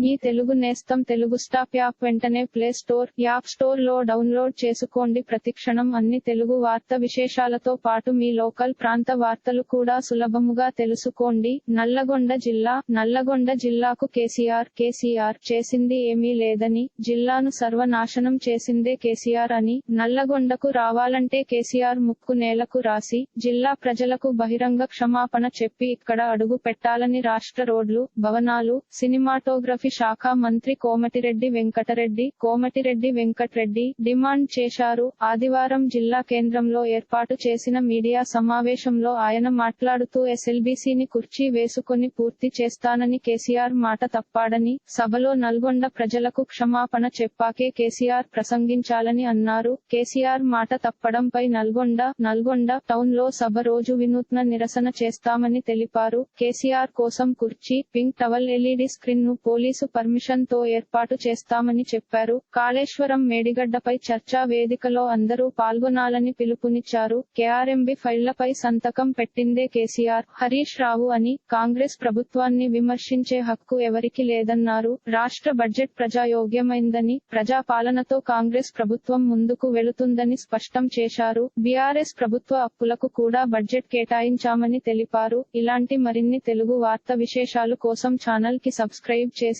మీ తెలుగు నేస్తం Telugu stop app వెంటనే play store app స్టోర్లో డౌన్లోడ్ చేసుకోండి. ప్రతిక్షణం అన్ని తెలుగు వార్త విశేషాలతో పాటు మీ లోకల్ ప్రాంత వార్తలు కూడా సులభముగా తెలుసుకోండి. నల్లగొండ జిల్లా నల్లగొండ జిల్లాకు కేసీఆర్ కేసీఆర్ చేసింది ఏమీ లేదని జిల్లాను సర్వనాశనం చేసిందే కేసీఆర్ అని నల్లగొండకు రావాలంటే కేసీఆర్ ముక్కు నేలకు రాసి జిల్లా ప్రజలకు బహిరంగ క్షమాపణ చెప్పి ఇక్కడ అడుగు పెట్టాలని రాష్ట్ర రోడ్లు భవనాలు సినిమాటోగ్రఫీ శాఖ మంత్రి కోమటిరెడ్డి వెంకటరెడ్డి కోమటిరెడ్డి వెంకట్రెడ్డి డిమాండ్ చేశారు. ఆదివారం జిల్లా కేంద్రంలో ఏర్పాటు చేసిన మీడియా సమావేశంలో ఆయన మాట్లాడుతూ ఎస్ఎల్బీసీని కుర్చీ వేసుకొని పూర్తి చేస్తానని కేసీఆర్ మాట తప్పాడని సభలో నల్గొండ ప్రజలకు క్షమాపణ చెప్పాకే కేసీఆర్ ప్రసంగించాలని అన్నారు. కేసీఆర్ మాట తప్పడంపై నల్గొండ నల్గొండ టౌన్లో సభ రోజు వినూత్న నిరసన చేస్తామని తెలిపారు. కేసీఆర్ కోసం కుర్చీ పింక్ టవల్ ఎల్ఈడి స్క్రీన్ను పోలీస్ పర్మిషన్తో ఏర్పాటు చేస్తామని చెప్పారు. కాళేశ్వరం మేడిగడ్డపై చర్చా వేదికలో అందరూ పాల్గొనాలని పిలుపునిచ్చారు. కేఆర్ఎంబి ఫైళ్ళపై సంతకం పెట్టిందే కేసీఆర్. హరీష్ రావు అని కాంగ్రెస్ ప్రభుత్వాన్ని విమర్శించే హక్కు ఎవరికి లేదన్నారు. రాష్ట్ర బడ్జెట్ ప్రజాయోగ్యమైందని ప్రజాపాలనతో కాంగ్రెస్ ప్రభుత్వం ముందుకు వెళుతుందని స్పష్టం చేశారు. బీఆర్ఎస్ ప్రభుత్వ అప్పులకు కూడా బడ్జెట్ కేటాయించామని తెలిపారు. ఇలాంటి మరిన్ని తెలుగు వార్త విశేషాలు కోసం ఛానల్కి సబ్స్క్రైబ్ చేసి